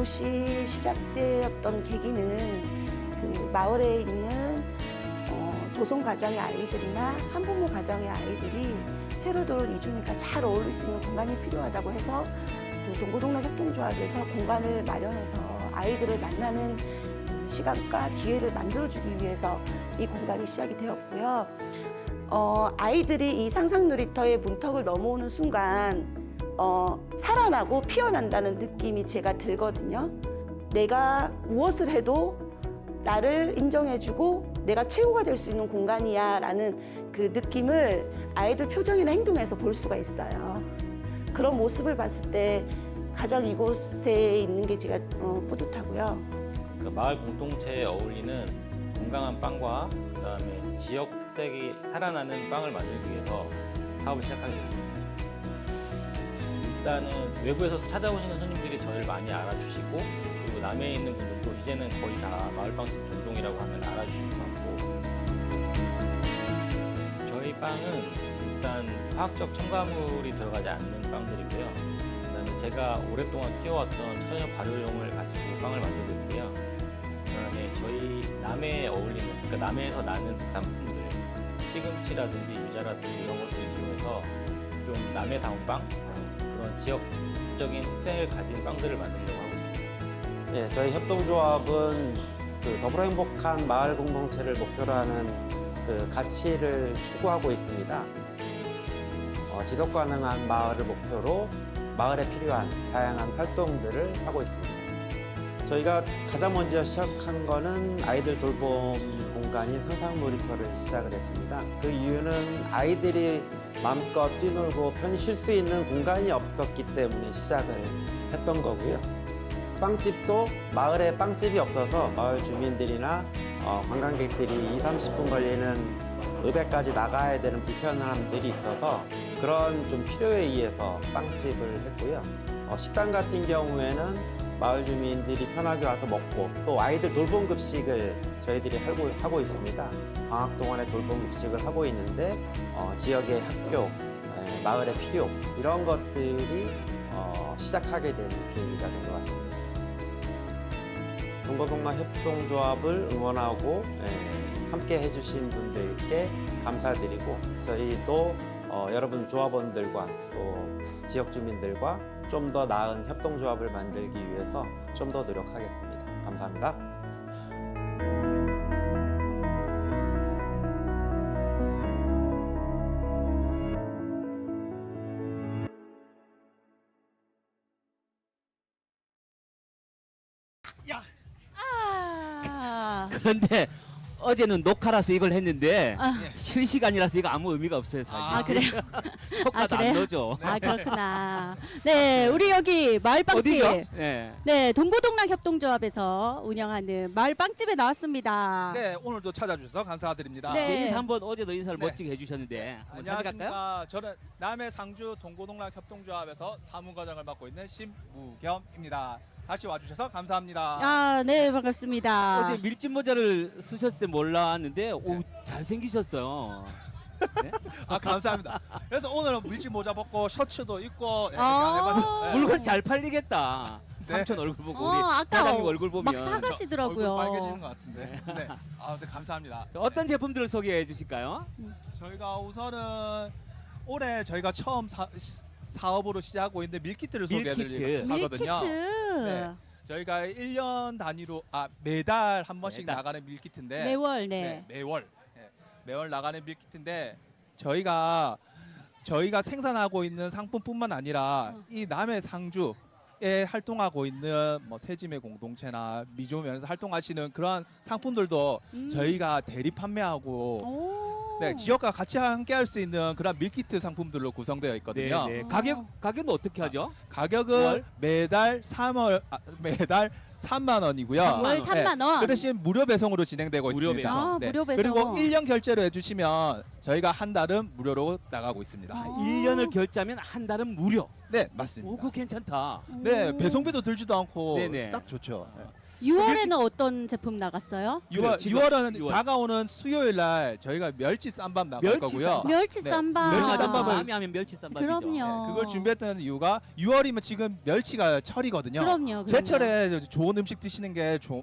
이곳이 시작되었던 계기는 그 마을에 있는 어, 조선 가정의 아이들이나 한부모 가정의 아이들이 새로 들어온 이주민과 잘 어울릴 수 있는 공간이 필요하다고 해서 그 동고동락 협동조합에서 공간을 마련해서 아이들을 만나는 음, 시간과 기회를 만들어주기 위해서 이 공간이 시작이 되었고요. 어, 아이들이 이 상상 놀이터의 문턱을 넘어오는 순간 어, 살아나고 피어난다는 느낌이 제가 들거든요. 내가 무엇을 해도 나를 인정해주고 내가 최고가 될 수 있는 공간이야 라는 그 느낌을 아이들 표정이나 행동에서 볼 수가 있어요. 그런 모습을 봤을 때 가장 이곳에 있는 게 제가 어, 뿌듯하고요. 그 마을 공동체에 어울리는 건강한 빵과 그다음에 지역 특색이 살아나는 빵을 만들기 위해서 사업을 시작하게 됐습니다. 일단은 외부에서 찾아오시는 손님들이 저희를 많이 알아주시고 그리고 남해에 있는 분들도 이제는 거의 다 마을빵집 전동이라고 하면 알아주시는 것 같고 저희 빵은 일단 화학적 첨가물이 들어가지 않는 빵들이고요. 그다음에 제가 오랫동안 키워왔던 천연 발효용을 가지고 빵을 만들고 있고요. 그다음에 저희 남해에 어울리는 그러니까 남해에서 나는 특산품들 시금치라든지 유자라든지 이런 것들을 이용해서 좀 남해 다운 빵 그런 지역적인 특색을 가진 빵들을 만들려고 하고 있습니다. 예, 저희 협동조합은 그 더불어 행복한 마을 공동체를 목표로 하는 그 가치를 추구하고 있습니다. 어, 지속 가능한 마을을 목표로 마을에 필요한 다양한 활동들을 하고 있습니다. 저희가 가장 먼저 시작한 거는 아이들 돌봄 공간인 상상 놀이터를 시작을 했습니다. 그 이유는 아이들이 마음껏 뛰놀고 편히 쉴수 있는 공간이 없었기 때문에 시작을 했던 거고요. 빵집도 마을에 빵집이 없어서 마을 주민들이나 어, 관광객들이 2, 30분 걸리는 읍에까지 나가야 되는 불편함들이 있어서 그런 좀 필요에 의해서 빵집을 했고요. 어, 식당 같은 경우에는 마을 주민들이 편하게 와서 먹고 또 아이들 돌봄 급식을 저희들이 하고, 하고 있습니다. 방학 동안에 돌봄 급식을 하고 있는데 어, 지역의 학교, 에, 마을의 필요 이런 것들이 어, 시작하게 된 계기가 된 것 같습니다. 동거동락 협동조합을 응원하고 에, 함께 해주신 분들께 감사드리고 저희도 어, 여러분 조합원들과 또 지역 주민들과 좀 더 나은 협동조합을 만들기 위해서 좀 더 노력하겠습니다. 감사합니다. 아, 그런데 어제는 녹화라서 이걸 했는데 아. 실시간이라서 이거 아무 의미가 없어요 사실. 아, 그래요? 효과도 아, 안 그래요? 넣죠. 아 그렇구나. 네, 우리 여기 마을빵집. 어디죠? 네. 네, 동고동락 협동조합에서 운영하는 마을빵집에 나왔습니다. 네, 오늘도 찾아주셔서 감사드립니다. 네. 네. 인사 한번 어제도 인사를 네. 멋지게 해주셨는데 한번 다시 갈까요? 안녕하십니까. 저는 남해 상주 동고동락 협동조합에서 사무과장을 맡고 있는 심무겸입니다. 다시 와주셔서 감사합니다. 아, 네, 반갑습니다. 어제 밀짚 모자를 쓰셨을 때 몰랐는데 오 잘생기셨어요. 아, 감사합니다. 그래서 오늘은 밀짚 모자 벗고 셔츠도 입고 네, 아. 이렇게 해봤- 네. 물건 잘 팔리겠다. 삼촌 얼굴 보고 어, 우리 아까 사장님 얼굴 보면 막 사가시더라고요. 얼굴 빨개지는 것 같은데. 네. 아, 네, 감사합니다. 어떤 제품들을 소개해 주실까요? 저희가 우선은 올해 저희가 처음 사, 사업으로 시작하고 있는데 밀키트를 소개해드리려고 밀키트. 하거든요. 밀키트. 네. 저희가 1년 단위로 아 매달 한 번씩 매달. 나가는 밀키트인데 매월, 네, 네. 매월 네, 매월 나가는 밀키트인데 저희가 저희가 생산하고 있는 상품뿐만 아니라 어. 이 남해 상주 에 활동하고 있는 뭐 세지매 공동체나 미조면에서 활동하시는 그러한 상품들도 음. 저희가 대리 판매하고 오. 네, 지역과 같이 함께 할 수 있는 그런 밀키트 상품들로 구성되어 있거든요. 네, 네. 어. 가격 가격은 어떻게 하죠? 가격은 월? 매달 3월 아, 매달 3만 원이고요. 삼만 월 원. 3만 원. 그 대신 무료 배송으로 진행되고 무료 있습니다. 배송. 아, 무료 배송. 그리고 1년 결제로 해주시면 저희가 한 달은 무료로 나가고 있습니다. 아. 1년을 결제하면 한 달은 무료. 네, 오, 맞습니다. 그거 괜찮다. 네, 오. 배송비도 들지도 않고 네네. 딱 좋죠. 네. 6월에는 어떤 제품 나갔어요? 6월 그래, 지금 6월은 유월. 다가오는 수요일 날 저희가 멸치 쌈밥 나갈 멸치 거고요. 쌈밥. 멸치 네, 쌈밥. 멸치 멸치 쌈밥을- 쌈밥을 하면 멸치 쌈밥이죠. 그럼요. 그걸 준비했던 이유가 6월이면 지금 멸치가 철이거든요. 그럼요. 그럼요. 제철에 좋은 음식 드시는 게 조-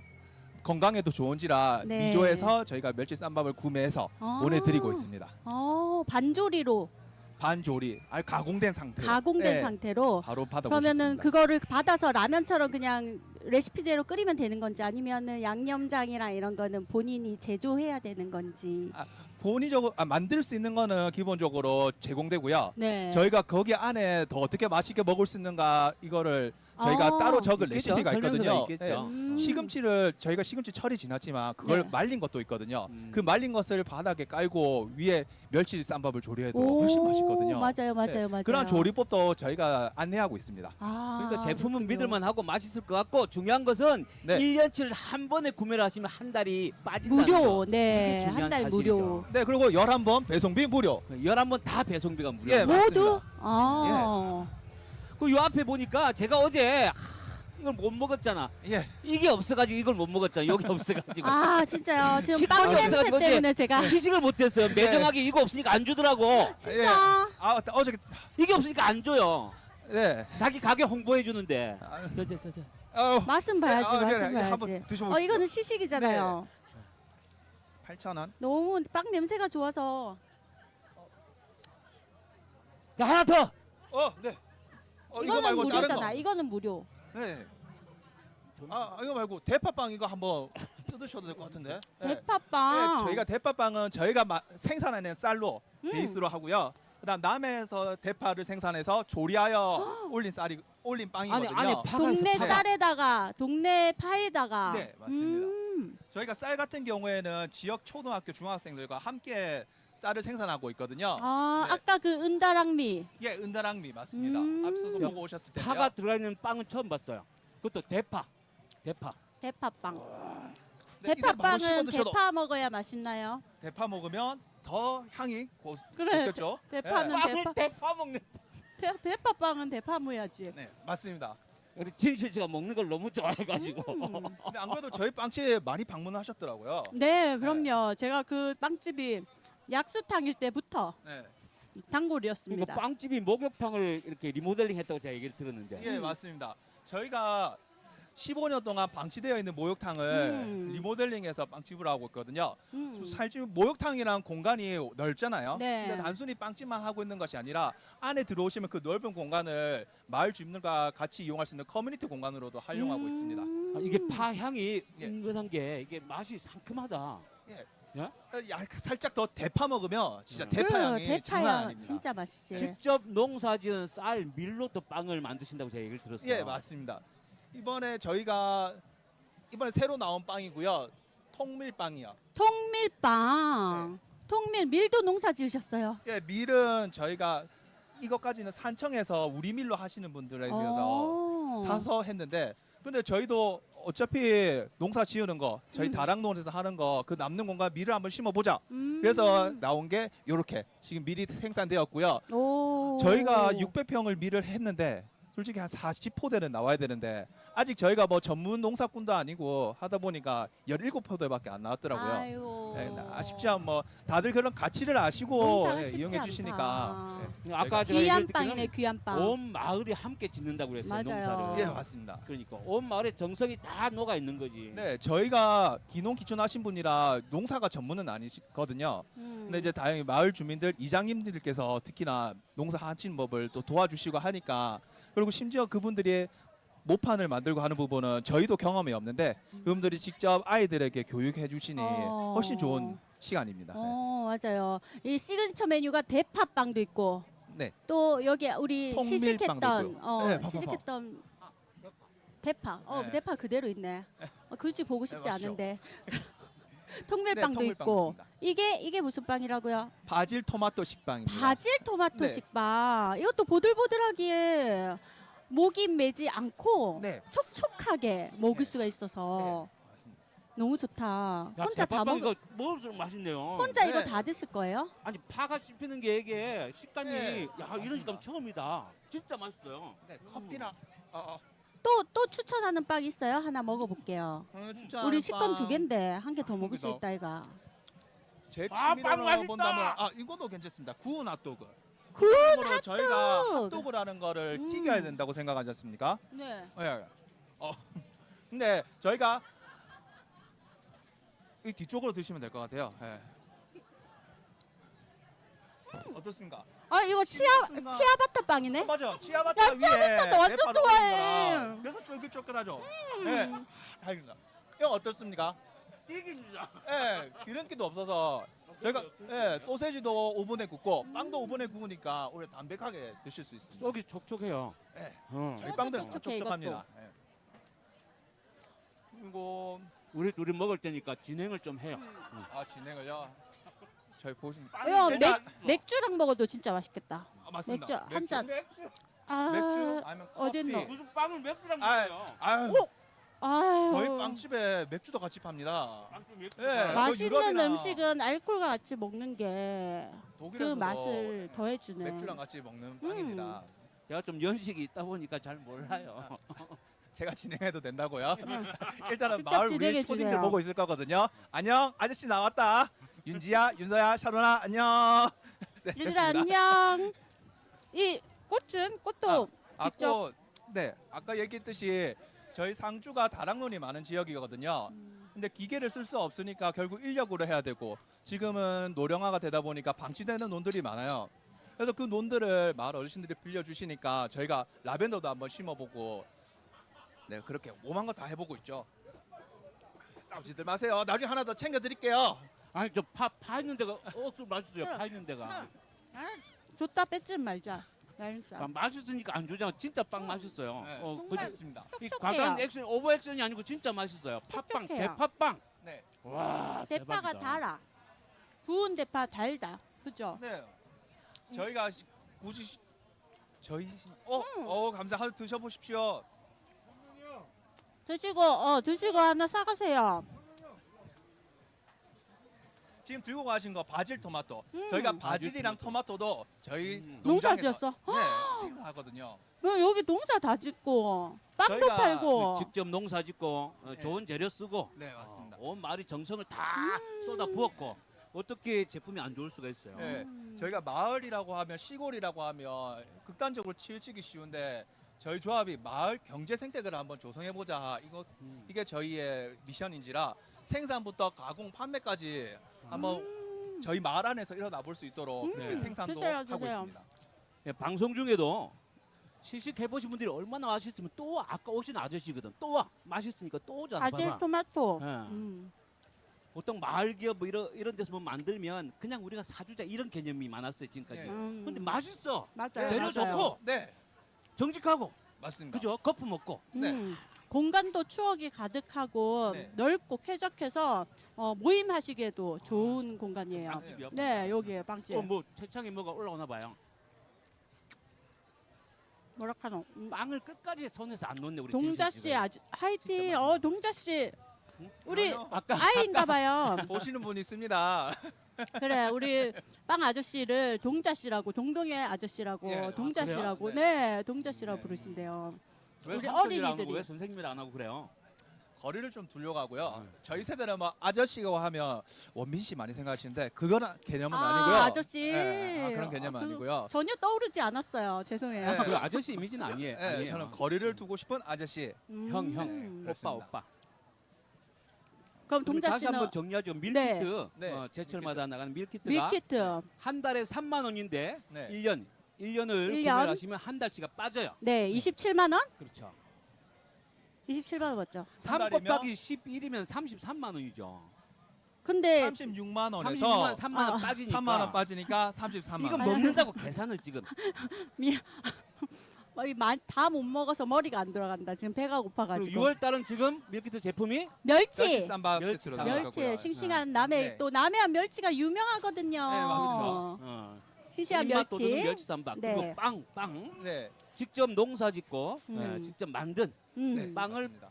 건강에도 좋은지라 네. 미조에서 저희가 멸치 쌈밥을 구매해서 아. 보내드리고 있습니다. 어, 반조리로 반조리, 아니 가공된 상태. 가공된 네, 상태로 바로 받아 그러면은 보셨습니다. 그거를 받아서 라면처럼 그냥 레시피대로 끓이면 되는 건지 아니면은 양념장이랑 이런 거는 본인이 제조해야 되는 건지. 본의적으로 아, 만들 수 있는 거는 기본적으로 제공되고요. 네. 저희가 거기 안에 더 어떻게 맛있게 먹을 수 있는가 이거를 저희가 아. 따로 적을 있겠죠. 레시피가 설명서가 있거든요. 있겠죠. 음. 시금치를 저희가 시금치 철이 지났지만 그걸 네. 말린 것도 있거든요. 음. 그 말린 것을 바닥에 깔고 위에 멸치 쌈밥을 조리해도 오, 훨씬 맛있거든요. 맞아요, 맞아요, 네, 맞아요. 그런 조리법도 저희가 안내하고 있습니다. 아, 그러니까 제품은 그렇군요. 믿을만 하고 맛있을 것 같고 중요한 것은 네. 1년치를 한 번에 구매를 하시면 한 달이 빠진다는 무료, 거. 네, 이게 중요한 한 달 사실이죠. 무료. 네, 그리고 11번 배송비 무료. 11번 다 배송비가 무료. 예, 모두? 맞습니다. 아, 그요 앞에 보니까 제가 어제 하, 이걸 못 먹었잖아. 예. 이게 없어가지고 이걸 못 먹었잖아. 여기 없어가지고. 아 진짜요. 지금 식감이 빵 냄새 없어가지고 때문에 제가 시식을 못했어요. 매정하게 이거 없으니까 안 주더라고. 진짜 아, 어제 이게 없으니까 안 줘요. 네. 자기 가게 홍보해 주는데. 아, 저 저 저 저. 어, 맛은 봐야지, 아, 네, 맛은 네, 봐야지. 한번 드셔보시죠. 어 이거는 시식이잖아요. 8,000원. 너무 빵 냄새가 좋아서 자 하나 더. 어, 네. 어, 이거 이거는 말고 다른 무료잖아. 거. 이거는 무료. 네. 아, 이거 말고 대파빵 이거 한번 뜯으셔도 될 것 같은데. 네. 대파빵. 네, 저희가 대파빵은 저희가 마, 생산하는 쌀로 음. 베이스로 하고요. 그다음 남해에서 대파를 생산해서 조리하여 올린 쌀이 올린 안에 빵이거든요. 안에 파가 동네 있어, 파가. 쌀에다가 동네 파에다가. 네, 맞습니다. 음. 저희가 쌀 같은 경우에는 지역 초등학교 중학생들과 함께 쌀을 생산하고 있거든요. 아 네. 아까 그 은다랑미. 예, 은다랑미 맞습니다. 음. 앞서서 보고 오셨을 텐데요. 파가 들어가 있는 빵은 처음 봤어요. 그것도 대파. 대파. 대파빵. 씹어 대파빵은 대파 먹어야 맛있나요? 대파 먹으면 더 향이 고, 그래. 좋겠죠? 대파는 네, 빵을 대파 대파 먹는. 대, 대파빵은 대파 모야지. 네, 맞습니다. 우리 진실 씨가 먹는 걸 너무 좋아해가지고. 음. 근데 안 그래도 저희 빵집에 많이 방문하셨더라고요. 네, 그럼요. 제가 그 빵집이 약수탕일 때부터 네, 단골이었습니다. 빵집이 목욕탕을 이렇게 리모델링했다고 제가 얘기를 들었는데. 예, 맞습니다. 저희가 15년 동안 방치되어 있는 목욕탕을 음. 리모델링해서 빵집을 하고 있거든요. 음. 사실 목욕탕이랑 공간이 넓잖아요. 네. 근데 단순히 빵집만 하고 있는 것이 아니라 안에 들어오시면 그 넓은 공간을 마을 주민들과 같이 이용할 수 있는 커뮤니티 공간으로도 활용하고 음. 있습니다. 아, 이게 파 향이 예. 은근한 게 이게 맛이 상큼하다. 야, 살짝 더 대파 먹으면 진짜 음. 대파 향이 그래요, 장난 대파야 아닙니다. 진짜 맛있지. 직접 농사지은 쌀 밀로 또 빵을 만드신다고 제가 얘기를 들었어요. 예, 맞습니다. 이번에 저희가 이번에 새로 나온 빵이고요. 통밀빵이요. 통밀빵. 통밀 밀도 농사 지으셨어요. 예, 밀은 저희가 이것까지는 산청에서 우리 밀로 하시는 분들에 대해서 오. 사서 했는데 근데 저희도 어차피 농사 지으는 거 저희 음. 다락농에서 하는 거 그 남는 공간 밀을 한번 심어 보자. 음. 그래서 나온 게 이렇게 지금 밀이 생산되었고요. 오. 저희가 600평을 밀을 했는데 솔직히 한 40포대는 나와야 되는데 아직 저희가 뭐 전문 농사꾼도 아니고 하다 보니까 17포대밖에 안 나왔더라고요. 아이고. 네, 아쉽지만 뭐 다들 그런 가치를 아시고 농사가 예, 쉽지 이용해 않다. 주시니까 네, 아까 저희가- 제가 귀한 얘기를 빵이네 듣기로는 귀한 빵. 온 마을이 함께 짓는다고 그랬어요. 맞아요. 농사를. 예 맞습니다. 그러니까 온 마을의 정성이 다 녹아 있는 거지. 네 저희가 기농 기촌 하신 분이라 농사가 전문은 아니거든요. 음. 근데 이제 다행히 마을 주민들 이장님들께서 특히나 농사 하시는 법을 또 도와주시고 하니까 그리고 심지어 그분들이 모판을 만들고 하는 부분은 저희도 경험이 없는데 그분들이 직접 아이들에게 교육해 주시니 어. 훨씬 좋은 시간입니다. 네. 어 맞아요. 이 시그니처 메뉴가 대파빵도 있고 네. 또 여기 우리 통밀빵도 시식했던 있고요. 어 네. 시식했던 대파. 어 네. 대파 그대로 있네. 어, 굳이 보고 싶지 네, 맞죠. 않은데. 네, 통밀빵도 통밀빵 있고 있습니다. 이게 이게 무슨 빵이라고요? 바질 토마토 식빵입니다. 바질 토마토 네. 식빵. 이것도 보들보들하기에 목이 매지 않고 네. 촉촉하게 먹을 네. 수가 있어서 맞습니다. 너무 좋다. 야, 혼자 다 먹. 이거 먹을수록 맛있네요. 혼자 네. 이거 다 드실 거예요? 아니 파가 씹히는 게 이게 식감이 네, 야 이런 맞습니다. 식감 처음이다. 진짜 맛있어요. 네, 커피랑 어, 어. 또 또 추천하는 빵 있어요? 하나 먹어볼게요. 오늘 우리 식권 두 빵. 개인데 한 개더한 먹을 개수 더. 있다 이가. 제 아, 빵 취미로 맛있다! 본다면 아 이것도 괜찮습니다. 구운 핫도그. 구운 핫도그. 저희가 핫도그! 핫도그라는 거를 음. 튀겨야 된다고 생각하지 않습니까? 네. 예. 예. 어. 근데 저희가 이 뒤쪽으로 드시면 될 것 같아요. 예. 어떻습니까? 아 이거 치아 좋습니다. 치아바타 빵이네. 어, 맞아. 치아바타 나 위에 치아바타 완전 대파를 좋아해. 거라 그래서 쫄깃쫄깃하죠. 예. 아, 다행입니다. 형 어떻습니까? 이깁니다. 예, 기름기도 없어서 저희가 예, 소세지도 오븐에 굽고 빵도 오븐에 구우니까 오히려 담백하게 드실 수 있습니다. 속이 촉촉해요. 네. 어. 저희 빵들은 촉촉해, 촉촉합니다. 예. 그리고 우리 둘이 먹을 때니까 진행을 좀 해요. 아 진행을요. 저희 보십니까? 이거 일단- 맥 맥주랑 먹어도 진짜 맛있겠다. 아, 맞습니다. 맥주 한 잔. 맥주? 아, 맥주 아니면 커피. 어딨노? 무슨 빵을 맥주랑 아, 먹어요? 아유, 오! 아유. 저희 빵집에 맥주도 같이 팝니다. 빵도 맥주. 예. 맛있는 유럽이나 음식은 알코올과 같이 먹는 게 그 독일에서도 맛을 더해주네. 맥주랑 같이 먹는 빵입니다. 제가 좀 연식이 있다 보니까 잘 몰라요. 제가 진행해도 된다고요? 일단은 마을 진행해 초딩들. 보고 있을 거거든요. 안녕, 아저씨 나왔다. 윤지야, 윤서야, 샤론아, 안녕. 네, 얘들아 됐습니다. 안녕. 이 꽃은 꽃도 아, 직접 꼭, 네, 아까 얘기했듯이 저희 상주가 다락론이 많은 지역이거든요. 근데 기계를 쓸 수 없으니까 결국 인력으로 해야 되고 지금은 노령화가 되다 보니까 방치되는 논들이 많아요. 그래서 그 논들을 마을 어르신들이 빌려주시니까 저희가 라벤더도 한번 심어보고 네 그렇게 오만 거 다 해보고 있죠. 싸우지들 마세요. 나중에 하나 더 챙겨드릴게요. 아니 저 파 파 있는 데가 억수 맛있어요. 파 있는 데가. 줬다 뺏지 말자. 나 진짜. 아, 맛있으니까 안 주잖아. 진짜 빵 맛있어요. 네, 어, 정말. 그렇습니다. 이 촉촉해요. 과감 액션, 오버 액션이 아니고 진짜 맛있어요. 팥빵, 촉촉해요. 대파빵. 네, 와, 대파가 대박이다. 달아. 구운 대파 달다. 그죠? 네. 저희가 시- 굳이 시- 저희 시- 어, 음. 어 감사 하나 드셔보십시오. 드시고 어 드시고 하나 사가세요. 지금 들고 가신 거 바질 토마토. 음. 저희가 바질 바질이랑 토마토도 저희 음. 농사 농장에서- 지었어? 네, 생산하거든요. 어, 여기 농사 다 짓고 빵도 저희가 팔고. 직접 농사 짓고 어, 네. 좋은 재료 쓰고 네, 맞습니다. 어, 온 마을이 정성을 다 쏟아 부었고 어떻게 제품이 안 좋을 수가 있어요. 네, 음. 저희가 마을이라고 하면 시골이라고 하면 극단적으로 치우치기 쉬운데 저희 조합이 마을 경제 생태계를 한번 조성해 보자. 이거 음. 이게 저희의 미션인지라 생산부터 가공 판매까지 한번 음. 저희 마을 안에서 일어나 볼 수 있도록 음. 그렇게 네. 생산도 주세요, 하고 주세요. 있습니다. 예, 방송 중에도 시식 해 보신 분들이 얼마나 맛있으면 또 아까 오신 아저씨거든. 또 와. 맛있으니까 또 오잖아. 봐봐. 토마토. 예. 음. 보통 마을 기업 뭐 이런 이런 데서 뭐 만들면 그냥 우리가 사주자 이런 개념이 많았어요 지금까지. 네. 음. 근데 맛있어. 맞아요. 재료 맞아요. 좋고 네, 정직하고 맞습니다. 그죠? 거품 없고. 네. 음. 공간도 추억이 가득하고 네. 넓고 쾌적해서 어, 모임하시기에도 좋은 공간이에요. 빵집이요. 네, 여기에 빵집. 또뭐 채창에 뭐가 올라오나 봐요. 뭐라카노. 음. 빵을 끝까지 손에서 안 놓네 우리 동자 씨. 아주 화이팅. 어, 동자 씨. 응? 우리. 아까 아이인가 봐요. 보시는 분 있습니다. 그래, 우리 빵 아저씨를 동자 씨라고 동동의 아저씨라고 예, 아, 동자 그래요? 씨라고 네. 네, 동자 씨라고 네. 부르신대요. 왜 우리 삼촌이라 어린이들이. 왜 선생님이라 안 하고 그래요? 거리를 좀. 네. 저희 세대는 뭐 아저씨가 하면 원빈 씨 많이 생각하시는데 그거는 개념은 아, 아, 니고요 아저씨. 아, 그런 개념은 아, 그- 아니고요. 전혀 떠오르지 않았어요. 죄송해요. 네. 그 아저씨 이미지는 아니에요. 네, 아니에요. 저는 거리를 두고 싶은 아저씨. 음. 형, 형. 오빠 그렇습니다. 오빠. 그럼 동자 다시 씨는 한번 정리하죠. 밀키트 네. 네, 어, 제철마다 나가는 밀키트가 밀키트. 한 달에 3만 원인데 네. 1년 1년을 일 년? 구매를 하시면 한 달치가 빠져요. 네, 27만 원? 그렇죠. 27만 원 맞죠? 3 달이면? 곱하기 11이면 33만 원이죠. 근데 36만 36만 원에서 3만 원 아, 빠지니까 3만 원 빠지니까 33만 이거 원. 먹는다고 계산을 지금 다 못 먹어서 머리가 안 돌아간다. 지금 배가 고파가지고. 6월 달은 지금 밀키트 제품이 멸치. 쌈밥 멸치 세트로 쌈밥. 멸치 싱싱한 남해 네. 또 남해안 멸치가 유명하거든요. 네, 맞습니다. 어, 싱싱한 입맛 돋우는 멸치. 멸치 쌈밥 네. 그리고 빵, 빵 네, 직접 농사 짓고 음. 어, 직접 만든 음. 네, 빵을 맞습니다.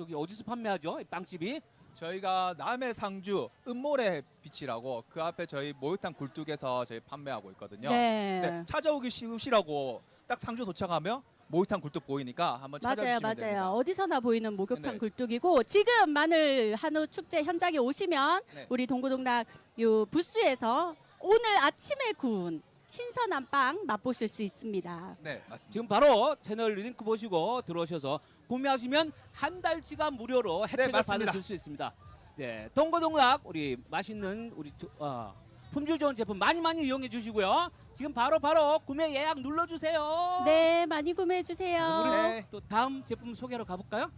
여기 어디서 판매하죠? 이 빵집이 저희가 남해 상주 은모래 빛이라고 그 앞에 저희 목욕탕 굴뚝에서 저희 판매하고 있거든요. 네. 네, 찾아오기 쉬우시라고 딱 상주 도착하면 목욕탕 굴뚝 보이니까 한번 맞아요, 찾아주시면 맞아요. 됩니다. 어디서나 보이는 목욕탕 네. 굴뚝이고 지금 마늘 한우 축제 현장에 오시면 네. 우리 동고동락 요 부스에서 오늘 아침에 구운 신선한 빵 맛보실 수 있습니다. 네, 맞습니다. 지금 바로 채널 링크 보시고 들어오셔서 구매하시면 한 달치가 무료로 혜택을 네, 맞습니다. 받으실 수 있습니다. 네, 동고동락 우리 맛있는 우리 조- 어, 품질 좋은 제품 많이 많이 이용해 주시고요. 지금 바로 바로 구매 예약 눌러 주세요. 네, 많이 구매해 주세요. 네. 또 다음 제품 소개하러 가볼까요?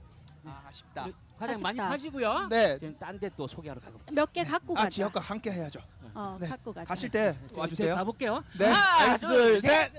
아, 아쉽다. 우리 가장 많이 아쉽다. 파시고요. 네. 지금 딴 데 또 소개하러 가볼게요. 몇 개 갖고 아, 가자. 지역과 함께 해야죠. 어, 네. 갖고 가자. 가실 때 이제 와주세요. 가볼게요. 네, 하나, 둘, 셋.